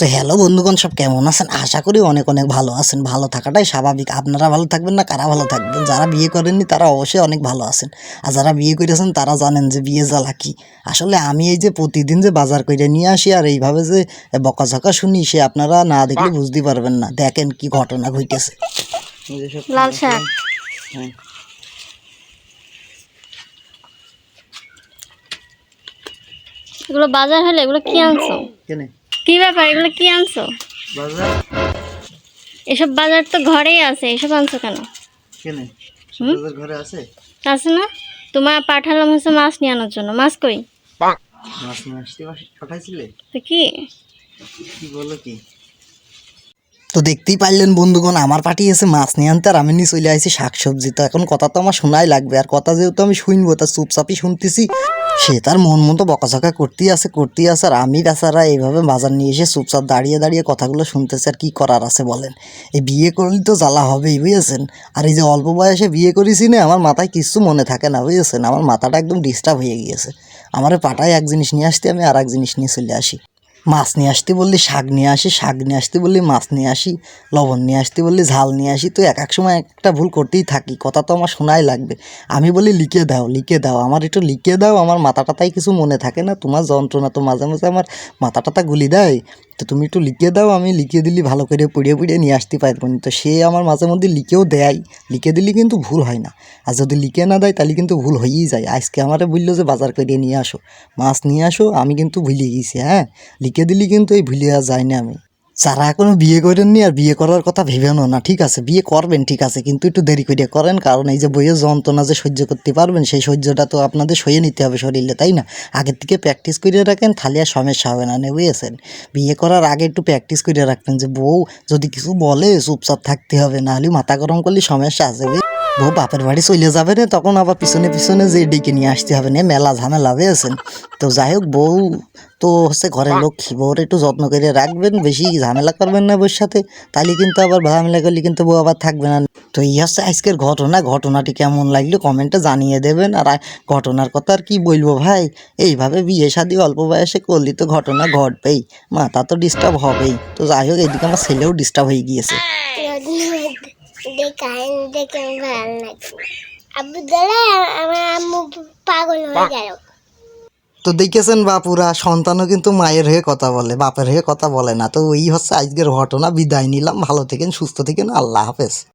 তো হ্যালো বন্ধুগণ সব কেমন আছেন? আশা করি অনেক অনেক ভালো আছেন। ভালো থাকাটাই স্বাভাবিক। আপনারা ভালো থাকবেন না কারা ভালো থাকবেন? যারা বিয়ে করেননি তারা অবশ্যই অনেক ভালো আছেন। আর যারা বিয়ে করেছেন তারা জানেন যে বিয়ে জ্বালা কি। আসলে আমি এই যে প্রতিদিন যে বাজার করে নিয়ে আসি আর এইভাবে যে বকাঝকা শুনি সে আপনারা না দেখলে বুঝতে পারবেন না। দেখেন কি ঘটনা ঘটেছে লাল শাক। এগুলো বাজার হলে এগুলো কি আনছো? কেনে? কি ব্যাপার? এগুলো কি আনছো? এসব বাজার তো ঘরেই আছে এসব আনছো কেন? ঘরে আছে? আছে না? তোমার পাঠালাম হচ্ছে মাছ নিয়ে আনার জন্য। মাছ কই? মাছ পাঠাইছিলে? তো কি? কি বলো কি? তো দেখতেই পারলেন বন্ধুগণ আমার পাঠিয়েছে মাছ নিয়ে আনতে আর আমি নিয়ে চলে আসছি শাকসবজি। তো এখন কথা তো আমার শোনাই লাগবে আর কথা যেহেতু আমি শুনব তা চুপচাপই শুনতেছি। সে তার মন মতো বকাঝকা করতেই আছে করতেই আছে। আর আমি বেচারা এইভাবে বাজার নিয়ে এসে চুপচাপ দাঁড়িয়ে দাঁড়িয়ে কথাগুলো শুনতেছে আর কি করার আছে বলেন। এই বিয়ে করলে তো জ্বালা হবেই, বুঝেছেন? আর এই যে অল্প বয়সে বিয়ে করেছি না আমার মাথায় কিছু মনে থাকে না, বুঝেছেন? আমার মাথাটা একদম ডিস্টার্ব হয়ে গিয়েছে। আমার পাটায় এক জিনিস নিয়ে আসতে, আমি আর এক জিনিস নিয়ে চলে আসি। মাছ নিয়ে আসতে বললে, শাক নিয়ে আসি, শাক নিয়ে আসতে বললি, মাছ নিয়ে আসি, লবণ নিয়ে আসতে বললি, ঝাল নিয়ে আসি। তো এক এক সময় একটা ভুল করতেই থাকি, কথা তো আমার শোনাই লাগবে। আমি বলি, লিখে দাও লিখে দাও, আমার একটু লিখে দাও, আমার মাথাটা তাই কিছু মনে থাকে না, তোমার যন্ত্রণা তো মাঝে মাঝে আমার মাথাটা তা গুলি দেয়। তো তুমি একটু লিখে দাও, আমি লিখে দিলি ভালো করে পড়িয়ে পড়িয়ে নিয়ে আসতে পারব। না তো সে আমার মাঝে মধ্যে লিখেও দেয়। লিখে দিলে কিন্তু ভুল হয় না। আর যদি লিখে না দেয়, তাহলে কিন্তু ভুল হয়েই যায়। আজকে আমারে বলল যে, বাজার করে নিয়ে আসো। মাছ নিয়ে আসো, আমি কিন্তু ভুলে গেছি। হ্যাঁ লিখে দিলে কিন্তু এই ভুলে যায় না আমি। যারা এখনও বিয়ে করেননি আর বিয়ে করার কথা ভেবেনও না, ঠিক আছে, বিয়ে করবেন, ঠিক আছে, কিন্তু একটু দেরি করে করেন, কারণ এই যে বইয়ের যন্ত্রণা যে সহ্য করতে পারবেন, সেই সহ্যটা তো আপনাদের সয়ে নিতে হবে শরীরে, তাই না আগের থেকে প্র্যাকটিস করে রাখেন, তাহলে আর সমস্যা হবে না বুঝেছেন বিয়ে করার আগে একটু প্র্যাকটিস করে রাখবেন যে, বউ যদি কিছু বলে, চুপচাপ থাকতে হবে, নাহলে মাথা গরম করলে সমস্যা আছে? বউ বাপের বাড়ি চলে যাবে না, তখন আবার পিছনে পিছনে যে ডেকে নিয়ে আসতে হবে না, মেলা ঝামেলা, বুঝেছেন? তো যাই হোক, বউ তো হচ্ছে ঘরের লক্ষ্মী বউর একটু যত্ন করে রাখবেন, বেশি ঝামেলা করবেন না বউর সাথে, তাহলে কিন্তু আবার ঝামেলা করলে কিন্তু বউ আবার থাকবে না। তো এই হচ্ছে আজকের ঘটনা, ঘটনাটি কেমন লাগল কমেন্টে জানিয়ে দেবেন, আর ঘটনার কথা আর কি বলব ভাই? এইভাবে বিয়ে শাদি অল্প বয়সে করলে তো ঘটনা ঘটবেই, মাথা তো ডিস্টার্ব হবেই। তো যাই হোক, এদিকে আমার ছেলেও ডিস্টার্ব হয়ে গিয়েছে। তো দেখেছেন বাপুরা, সন্তানও কিন্তু মায়ের হয়ে কথা বলে, বাপের হয়ে কথা বলে না। তো ওই হচ্ছে আজকের ঘটনা। বিদায় নিলাম। ভালো থেকেন, সুস্থ থেকেন। আল্লাহ হাফেজ।